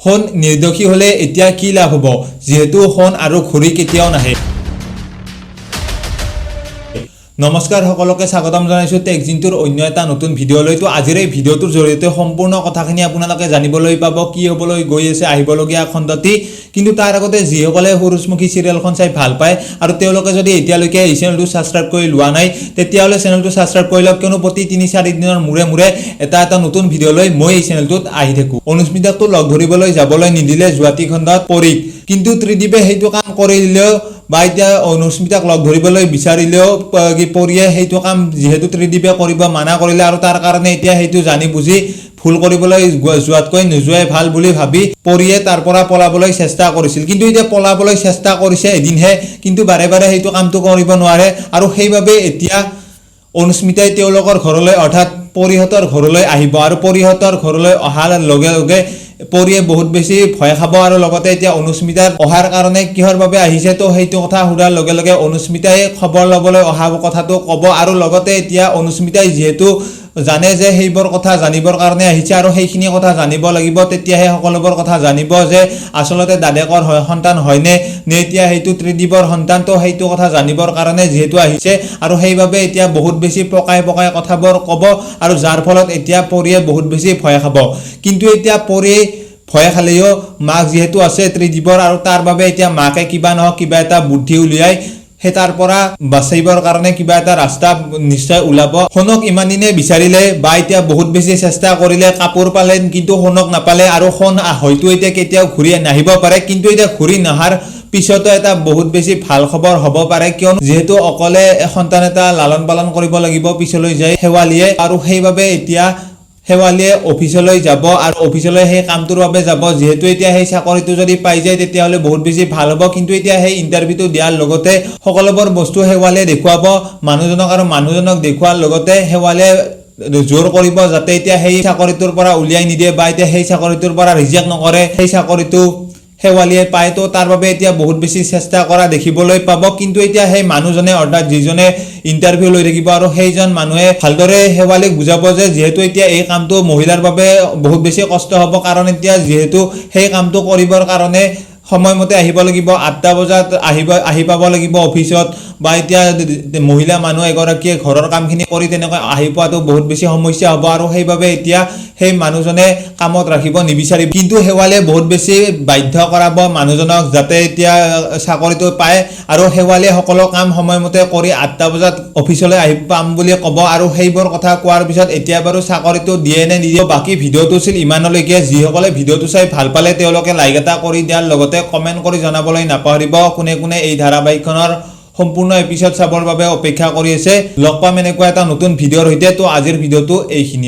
সোণ নিৰ্দোষী হ'লে এতিয়া কি লাভ হ'ব? যিহেতু সোণ আৰু ঘড়ী কেতিয়াও নাহে। নমস্কাৰ সকলোকে স্বাগতম জনাইছোঁ টেক জিনটোৰ অন্য এটা নতুন ভিডিঅ'লৈ তো আজিৰ এই ভিডিঅ'টোৰ জৰিয়তে সম্পূৰ্ণ কথাখিনি আপোনালোকে জানিবলৈ পাব, কি হ'বলৈ গৈ আছে, আহিবলগীয়া খণ্ডটি। কিন্তু তাৰ আগতে যিসকলে সূৰুযমুখী চিৰিয়েলখন চাই ভালো পায় আৰু তেওঁলোকে যদি এতিয়ালৈকে এই চেনেলটো ছাবস্ক্ৰাইব কৰি লোৱা নাই, তেতিয়াহ'লে চেনেলটো ছাবস্ক্ৰাইব কৰি লওক কিয়নো প্ৰতি তিনি, চাৰি দিনৰ মূৰে মূৰে এটা এটা নতুন ভিডিঅ' লৈ মই এই চেনেলটোত আহি থাকোঁ। অনুস্মিতাকটো লগ ধৰিবলৈ যাবলৈ নিদিলে যোৱাটি খণ্ডত পৰীক। কিন্তু ত্ৰিদীপে সেইটো কাম কৰি দিলেও বা এতিয়া অনুস্মিতাক লগ ধৰিবলৈ বিচাৰিলেও কি পৰিয়ে সেইটো কাম যিহেতু ত্ৰিদীপে কৰিব, মানা কৰিলে আৰু তাৰ কাৰণে এতিয়া সেইটো জানি বুজি ভুল কৰিবলৈ যোৱাতকৈ নোযোৱাই ভালো বুলি ভাবি পৰিয়ে তাৰ পৰা পলাবলৈ চেষ্টা কৰিছিল। কিন্তু এতিয়া পলাবলৈ চেষ্টা কৰিছে এদিনহে, কিন্তু বাৰে বাৰে সেইটো কামটো কৰিব নোৱাৰে আৰু সেইবাবে এতিয়া অনুস্মিতাই তেওঁলোকৰ ঘৰলৈ, অৰ্থাৎ পৰিহঁতৰ ঘৰলৈ আহিব আৰু পৰিহঁতৰ ঘৰলৈ অহাৰ লগে লগে পৰিয়ে বহুত বেছি ভয় খাব আৰু লগতে এতিয়া অনুস্মিতাৰ অহাৰ কাৰণে কিহৰ বাবে আহিছে তো সেইটো কথা সোধাৰ লগে লগে অনুস্মিতাই খবৰ ল'বলৈ অহা কথাটো ক'ব আৰু লগতে এতিয়া অনুস্মিতাই যিহেতু জানে যে সেইবোৰ কথা জানিবৰ কাৰণে আহিছে আৰু সেইখিনি কথা জানিব লাগিব তেতিয়াহে সকলোবোৰ কথা জানিব যে আচলতে দাদেকৰ হয় সন্তান হয়নে? নে এতিয়া সেইটো ত্ৰিদীপৰ সন্তান তো সেইটো কথা জানিবৰ কাৰণে যিহেতু আহিছে আৰু সেইবাবে এতিয়া বহুত বেছি পকাই পকাই কথাবোৰ ক'ব আৰু যাৰ ফলত এতিয়া পৰিয়ে বহুত বেছি ভয় খাব। কিন্তু এতিয়া পৰি ভয় খালেও মাক যিহেতু আছে ত্ৰিদীপৰ আৰু তাৰ বাবে এতিয়া মাকে কিবা নহওক কিবা এটা বুদ্ধি উলিয়াই সেই তাৰ পৰা বাচিবৰ কাৰণে কিবা এটা ৰাস্তা নিশ্চয় ওলাব। সোণক ইমান দিনে বিচাৰিলে বা এতিয়া বহুত বেছি চেষ্টা কৰিলে কাপোৰ পালে কিন্তু সোণক নাপালে আৰু সোণ হয়তো এতিয়া কেতিয়াও ঘূৰি নাহিব পাৰে কিন্তু এতিয়া ঘূৰি নহাৰ পিছতো এটা বহুত বেছি ভাল খবৰ হ'ব পাৰে কিয়নো যিহেতু অকলে সন্তান এটা লালন পালন কৰিব লাগিব পিছলৈ যায় শেৱালিয়ে। আৰু সেইবাবে এতিয়া শেৱালিয়ে অফিচলৈ যাব আৰু অফিচলৈ সেই কামটোৰ বাবে যাব। যিহেতু এতিয়া সেই চাকৰিটো যদি পাই যায় তেতিয়াহ'লে বহুত বেছি ভাল হ'ব। কিন্তু এতিয়া সেই ইণ্টাৰভিউটো দিয়াৰ লগতে সকলোবোৰ বস্তু শেৱালিয়ে দেখুৱাব মানুহজনক আৰু মানুহজনক দেখুওৱাৰ লগতে শেৱালিয়ে জোৰ কৰিব যাতে এতিয়া সেই চাকৰিটোৰ পৰা উলিয়াই নিদিয়ে বা এতিয়া সেই চাকৰিটোৰ পৰা ৰিজেক্ট নকৰে। সেই চাকৰিটো শেৱালিয়ে পায় তো তাৰ বাবে এতিয়া বহুত বেছি চেষ্টা কৰা দেখিবলৈ পাব। কিন্তু এতিয়া সেই মানুহজনে, অৰ্থাৎ যিজনে ইণ্টাৰভিউ লৈ থাকিব আৰু সেইজন মানুহে ভালদৰে শেৱালিক বুজাব যে যিহেতু এতিয়া এই কামটো মহিলাৰ বাবে বহুত বেছি কষ্ট হ'ব। কাৰণ এতিয়া যিহেতু সেই কামটো কৰিবৰ কাৰণে সময়মতে আহিব লাগিব আঠটা বজাত আহিব আহি পাব লাগিব অফিচত বা এতিয়া মহিলা মানুহ এগৰাকীয়ে ঘৰৰ কামখিনি কৰি তেনেকৈ আহি পোৱাটো বহুত বেছি সমস্যা হ'ব আৰু সেইবাবে এতিয়া সেই মানুহজনে কামত ৰাখিব নিবিচাৰিব। কিন্তু শেৱালিয়ে বহুত বেছি বাধ্য কৰাব মানুহজনক যাতে এতিয়া চাকৰিটো পায় আৰু শেৱালিয়ে সকলো কাম সময়মতে কৰি আঠটা বজাত অফিচলৈ আহি পাম বুলি ক'ব আৰু সেইবোৰ কথা কোৱাৰ পিছত এতিয়া বাৰু চাকৰিটো দিয়ে নে নিদিয়ে বাকী ভিডিঅ'টো আছিল ইমানলৈকে যিসকলে ভিডিঅ'টো চাই ভাল পালে তেওঁলোকে লাইক এটা কৰি দিয়াৰ লগতে কমেণ্ট কৰি জনাবলৈ নাপাহৰিব। কোনে কোনে এই ধাৰাবাহিকখনৰ সম্পূৰ্ণ এপিছড চাবৰ বাবে অপেক্ষা কৰি আছে, লগ পাম এনেকুৱা এটা নতুন ভিডিঅ'ৰ সৈতে। তো আজিৰ ভিডিঅ'টো এইখিনিয়ে।